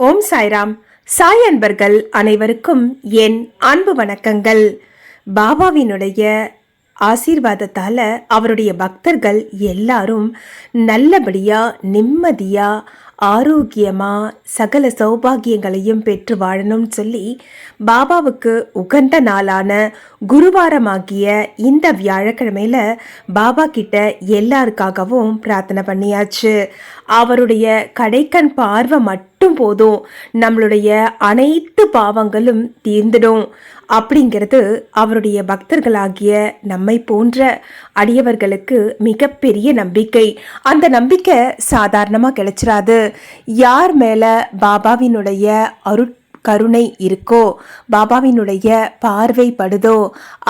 ஓம் சாய்ராம். சாய் அன்பர்கள் அனைவருக்கும் என் அன்பு வணக்கங்கள். பாபாவினுடைய ஆசீர்வாதத்தால் அவருடைய பக்தர்கள் எல்லாரும் நல்லபடியாக நிம்மதியாக ஆரோக்கியமாக சகல சௌபாகியங்களையும் பெற்று வாழணும்னு சொல்லி பாபாவுக்கு உகந்த நாளான குருவாரமாகிய இந்த வியாழக்கிழமையில பாபா கிட்ட எல்லாருக்காகவும் பிரார்த்தனை பண்ணியாச்சு. அவருடைய கடைக்கண் பார்வை மட்டும் போதும். நம்மளுடைய அனைத்து பாவங்களும் தீர்ந்துடும். அப்படிங்கிறது அவருடைய பக்தர்களாகிய நம்மை போன்ற அடியவர்களுக்கு மிகப்பெரிய நம்பிக்கை. அந்த நம்பிக்கை சாதாரணமாக கிடைச்சிடாது யார் மேலே பாபாவினுடைய அருட் கருணை இருக்கோ? பாபாவினுடைய பார்வை படுதோ?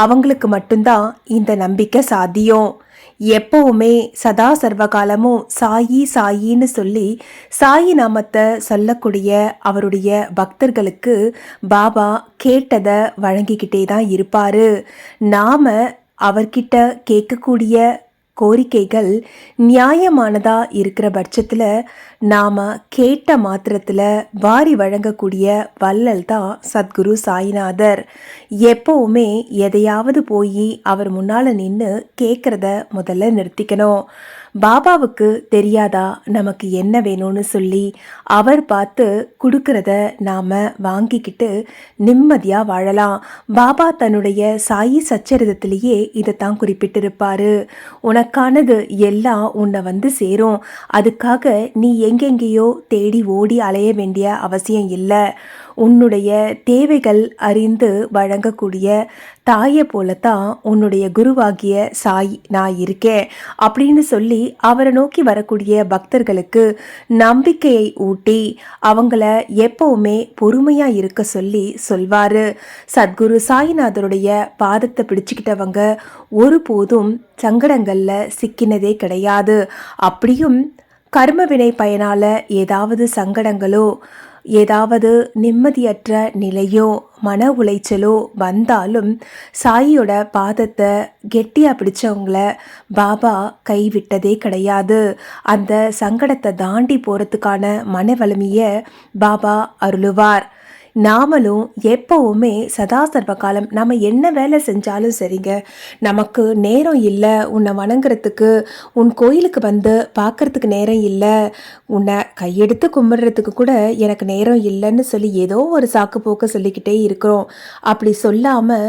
அவங்களுக்கு மட்டும்தான் இந்த நம்பிக்கை சாத்தியம். எப்பவுமே சதா சர்வகாலமும் சாயி சாயின்னு சொல்லி சாயி நாமத்தை சொல்லக்கூடிய அவருடைய பக்தர்களுக்கு பாபா கேட்டதை வழங்கிக்கிட்டே தான் இருப்பாரு. நாம அவர்கிட்ட கேட்கக்கூடிய கோரிக்கைகள் நியாயமானதா இருக்கிற பட்சத்தில் நாம் கேட்ட மாத்திரத்தில் வாரி வழங்கக்கூடிய வள்ளல் தான் சத்குரு சாய்நாதர். எப்போவுமே எதையாவது போய் அவர் முன்னால் நின்று கேட்குறத முதல்ல நிறுத்திக்கணும். பாபாவுக்கு தெரியாதா நமக்கு என்ன வேணும்னு சொல்லி அவர் பார்த்து கொடுக்கறத நாம் வாங்கிக்கிட்டு நிம்மதியாக வாழலாம். பாபா தன்னுடைய சாயி சச்சரிதத்திலேயே இதை தான் குறிப்பிட்டிருப்பார். உனக்கானது எல்லாம் உன்னை வந்து சேரும். அதுக்காக நீ எங்கெங்கேயோ தேடி ஓடி அலைய வேண்டிய அவசியம் இல்லை. உன்னுடைய தேவைகள் அறிந்து வழங்கக்கூடிய தாயை போலத்தான் உன்னுடைய குருவாகிய சாய் நான் இருக்கேன் அப்படின்னு சொல்லி அவரை நோக்கி வரக்கூடிய பக்தர்களுக்கு நம்பிக்கையை ஊட்டி அவங்கள எப்பவுமே பொறுமையா இருக்க சொல்லி சொல்வாரு. சத்குரு சாய்நாதருடைய பாதத்தை பிடிச்சுக்கிட்டவங்க ஒருபோதும் சங்கடங்கள்ல சிக்கினதே கிடையாது. அப்படியும் கர்மவினை பயனால ஏதாவது சங்கடங்களோ ஏதாவது நிம்மதியற்ற நிலையோ மன உளைச்சலோ வந்தாலும் சாயியோட பாதத்தை கெட்டியாக பிடிச்சவங்கள பாபா கைவிட்டதே கிடையாது. அந்த சங்கடத்தை தாண்டி போகிறதுக்கான மன வலிமையை பாபா அருளுவார். நாமளும் எப்பவுமே சதா சர்வ காலம் நம்ம என்ன வேலை செஞ்சாலும் சரிங்க. நமக்கு நேரம் இல்லை உன்னை வணங்குறதுக்கு உன் கோயிலுக்கு வந்து பார்க்கறதுக்கு நேரம் இல்லை உன்னை கையெடுத்து கும்பிடுறதுக்கு கூட எனக்கு நேரம் இல்லைன்னு சொல்லி ஏதோ ஒரு சாக்கு போக்க சொல்லிக்கிட்டே இருக்கிறோம். அப்படி சொல்லாமல்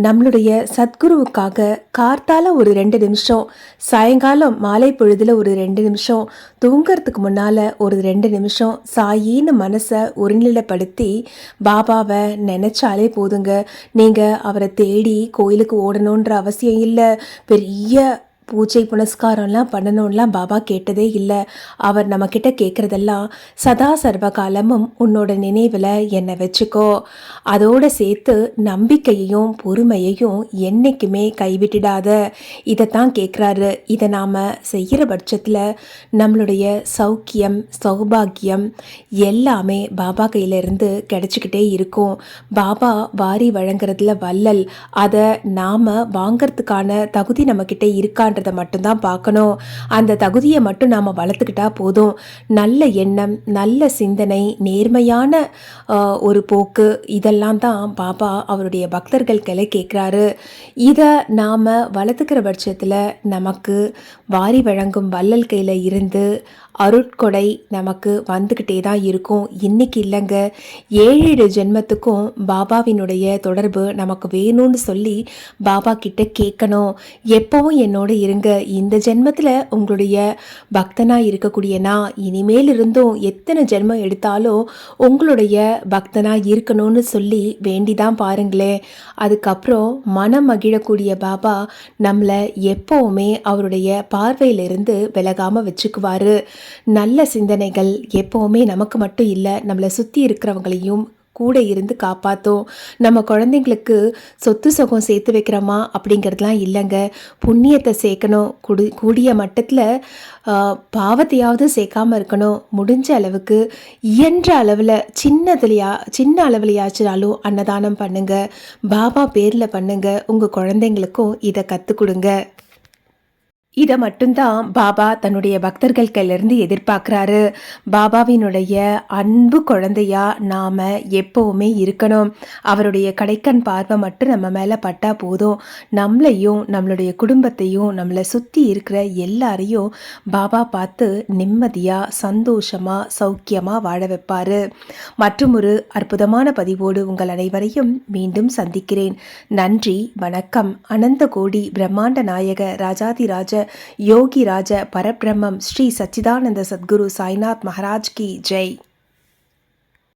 நம்மளுடைய சத்குருவுக்காக கார்த்தால ஒரு ரெண்டு நிமிஷம் சாயங்காலம் மாலை பொழுதுல ஒரு ரெண்டு நிமிஷம் தூங்கிறதுக்கு முன்னால் ஒரு ரெண்டு நிமிஷம் சாயின்னு மனசை ஒருநிலைப்படுத்தி பாபாவை நினச்சாலே போதுங்க. நீங்கள் அவரை தேடி கோயிலுக்கு ஓடணுன்ற அவசியம் இல்லை. பெரிய பூஜை புனஸ்காரம்லாம் பண்ணணும்லாம் பாபா கேட்டதே இல்லை. அவர் நம்மக்கிட்ட கேட்குறதெல்லாம் சதா சர்வ காலமும் உன்னோட நினைவில் என்னை வச்சுக்கோ. அதோடு சேர்த்து நம்பிக்கையையும் பொறுமையையும் என்றைக்குமே கைவிட்டுடாத. இதைத்தான் கேட்குறாரு. இதை நாம் செய்கிற பட்சத்தில் நம்மளுடைய சௌக்கியம் சௌபாகியம் எல்லாமே பாபா கையிலேருந்து கிடச்சிக்கிட்டே இருக்கும். பாபா வாரி வழங்குறதுல வல்லல். அதை நாம் வாங்கிறதுக்கான தகுதி நம்மக்கிட்ட இருக்கா அப்படின்றத மட்டும்தான் பார்க்கணும். அந்த தகுதியை மட்டும் நாம் வளர்த்துக்கிட்டா போதும். நல்ல எண்ணம் நல்ல சிந்தனை நேர்மையான ஒரு போக்கு இதெல்லாம் தான் பாபா அவருடைய பக்தர்கள் கிளை கேட்குறாரு இதை நாம் வளர்த்துக்கிற பட்சத்தில் நமக்கு வாரி வழங்கும் வள்ளல் கையில் இருந்து அருட்கொடை நமக்கு வந்துக்கிட்டே தான் இருக்கும். இன்னைக்கு இல்லைங்க. ஏழு ஜென்மத்துக்கும் பாபாவினுடைய தொடர்பு நமக்கு வேணும்னு சொல்லி பாபா கிட்ட கேட்கணும் எப்பவும் என்னோட இருங்க. இந்த ஜென்மத்தில் உங்களுடைய பக்தனாக இருக்கக்கூடிய நான் இனிமேல் இருந்தும் எத்தனை ஜென்மம் எடுத்தாலும் உங்களுடைய பக்தனாக இருக்கணும்னு சொல்லி வேண்டி தான் பாருங்களேன் அதுக்கப்புறம் மனம் மகிழக்கூடிய பாபா நம்மளை எப்போவுமே அவருடைய பார்வையிலிருந்து விலகாமல் வச்சுக்குவார். நல்ல சிந்தனைகள் எப்போவுமே நமக்கு மட்டும் இல்லை நம்மளை சுற்றி இருக்கிறவங்களையும் கூட இருந்து காப்பாற்றும் நம்ம குழந்தைங்களுக்கு சொத்து சுகம் சேர்த்து வைக்கிறோமா அப்படிங்கிறதுலாம் இல்லைங்க. புண்ணியத்தை சேர்க்கணும். குடி கூடிய மட்டத்தில் பாவத்தையாவது சேர்க்காமல் இருக்கணும். முடிஞ்ச அளவுக்கு இயன்ற அளவில் சின்னதுலையா சின்ன அளவுலையாச்சுனாலும் அன்னதானம் பண்ணுங்கள் பாபா பேரில் பண்ணுங்கள் உங்கள் குழந்தைங்களுக்கும் இதை கற்றுக் கொடுங்க. இதை மட்டும்தான் பாபா தன்னுடைய பக்தர்கள் கையிலிருந்து எதிர்பார்க்குறாரு. பாபாவினுடைய அன்பு குழந்தையா நாம் எப்போவுமே இருக்கணும். அவருடைய கடைக்கண் பார்வை மட்டும் நம்ம மேலே பட்டால் போதும். நம்மளையும் நம்மளுடைய குடும்பத்தையும் நம்மளை சுற்றி இருக்கிற எல்லாரையும் பாபா பார்த்து நிம்மதியாக சந்தோஷமாக சௌக்கியமாக வாழ வைப்பார். மற்றும் ஒரு அற்புதமான பதிவோடு உங்கள் அனைவரையும் மீண்டும் சந்திக்கிறேன். நன்றி வணக்கம். அனந்த கோடி பிரம்மாண்ட நாயக ராஜாதிராஜ யோகி ராஜ பரபிரம்மம் ஸ்ரீ சச்சிதானந்த சத்குரு சாய்நாத் மகாராஜ் கி ஜெய்.